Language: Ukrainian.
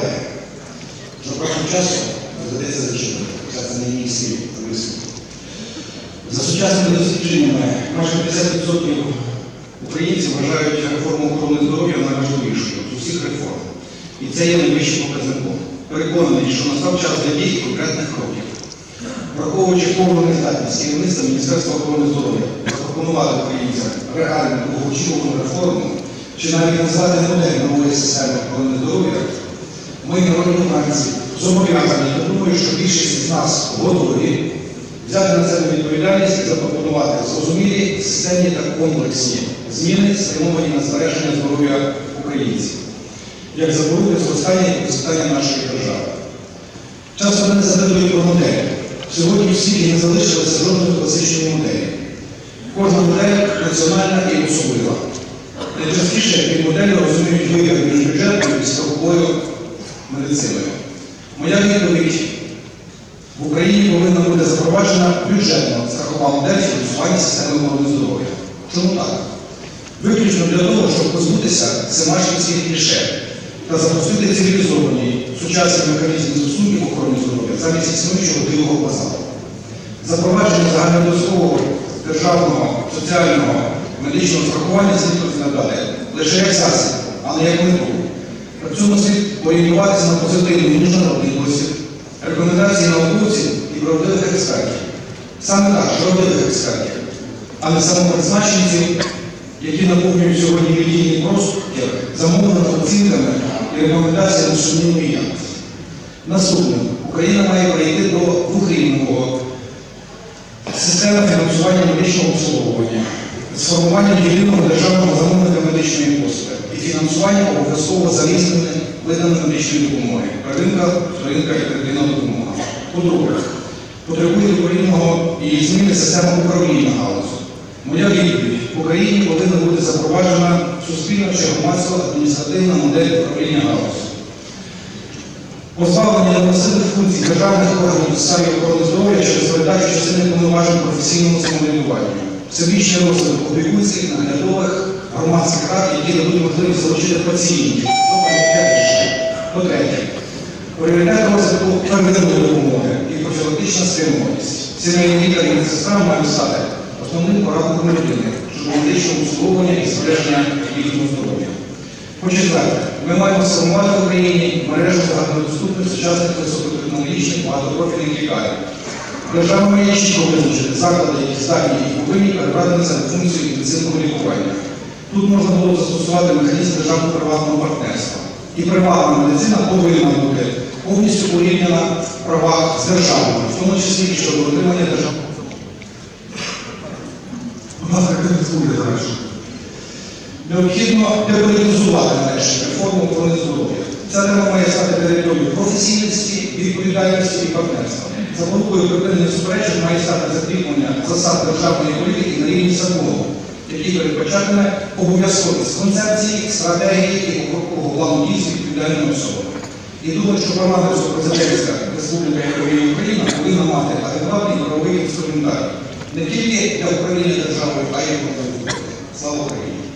колеги, за браком часу доведеться зачитати, хоча це не мій слів висновок. За сучасними дослідженнями майже 50% українців вважають реформу охорони здоров'я найважливішою з усіх реформ. І це є найвищим показником. Переконаний, що настав час для дій конкретних кроків. Враховуючи повну нездатність керівництва Міністерства охорони здоров'я запропонувати українцям реальну довгоочікувану реформу, чи навіть назвати модель нової системи охорони здоров'я, ми, народні обранці, зобов'язані, я думаю, що більшість з нас готові взяти на себе відповідальність і запропонувати зрозумілі, системні та комплексні зміни, спрямовані на збереження здоров'я українців, як запоруки зростання і процвітання нашої держави. Часто мене запитують про модель. Сьогодні в світі не залишилося жодної класичної моделі. Кожна модель національна і особлива. Найчастіше під моделлю розуміють вибір між бюджетною і страховою медициною. Моя відповідь в Україні повинна бути запроваджена бюджетна страхова модель фінансування системи охорони здоров'я. Чому так? Виключно для того, щоб позбутися семашківських кліше та запустити цивілізовані сучасні механізми стосунків охорони здоров'я замість існуючого дивого базару. Запровадження загальнодострового державного соціального медичного страхування слід розглядати лише як засіб, а не як мету. Цьому слід орієнтуватися на позитивний міжнародний досвід, рекомендації науковців і правдивих експертів. Саме так, правдивих експертів, а не самопризначенців, які наповнюють сьогодні медійний простір замовленими оцінками і рекомендаціями сумнівної якості. Наступне, Україна має перейти до двохрівневого системи фінансування медичного обслуговування, сформування єдиного державного замовника медичної послуги і фінансування обов'язково за різними видами медичної допомоги, первинка, вторинка і третина допомога. По-друге, потребує відповідного і зміни системи управління галузу. Моя відповідь в Україні повинна бути запроваджена суспільна чи громадська адміністративна модель управління галузу. Позбавлення непосильних функцій державних органів сфері охорони здоров'я через передачу частини повноважень професійному самоврядуванню. Всебічний розвиток опікунських, наглядових, громадських рад, які дадуть можливість залучити пацієнтів. По-третє, пріоритет розвитку первинної допомоги і профілактична спрямованість. Сімейні лікарі і медсестра мають стати основним порадником людини щодо медичного обслуговування і збереження їхнього здоров'я. По-четверте, ми маємо сформувати в Україні мережу загальнодоступних сучасних високотехнологічних багатопрофільних лікарень. Має чітко визначити заклади, які здатні і повинні перебрати на себе функцію інтенсивного лікування. Тут можна було застосувати механізм державно-приватного партнерства. І приватна медицина повинна бути повністю порівняна в правах з державою, в тому числі і щодо отримання державного. Ласка. Необхідно деполітизувати нарешті реформу охорони здоров'я. Ця тема має стати територією професійності, відповідальності і партнерства. Запорукою припинення суперечок має стати закріплення засад державної політики на рівні закону, який передбачатиме обов'язковість концепції, стратегії і плану дій з відповідальними особами. І думаю, що парламентсько-президентська республіка, якою Україна, повинна мати адекватний правовий інструментарій не тільки для управління державою, а й для Слава Україні!